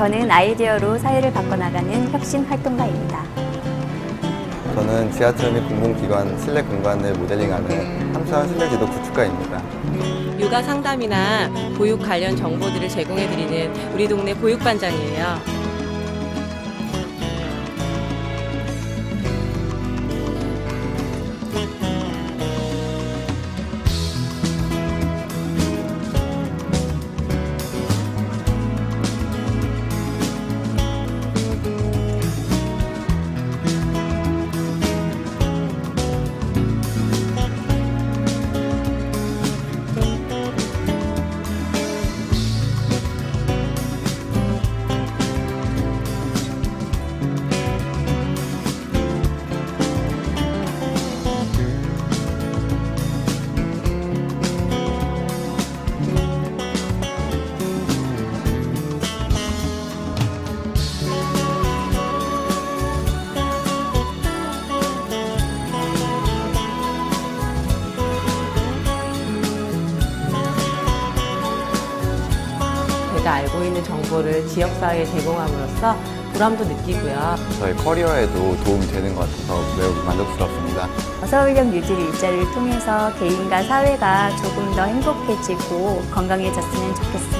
저는 아이디어로 사회를 바꿔나가는 혁신 활동가입니다. 저는 지하철 및 공공기관 실내 공간을 모델링하는 함수한 실내지도 구축가입니다. 육아 상담이나 보육 관련 정보들을 제공해드리는 우리 동네 보육반장이에요. 제가 알고 있는 정보를 지역사회에 제공함으로써 보람도 느끼고요. 저의 커리어에도 도움이 되는 것 같아서 매우 만족스럽습니다. 서울역 유질 일자리를 통해서 개인과 사회가 조금 더 행복해지고 건강해졌으면 좋겠습니다.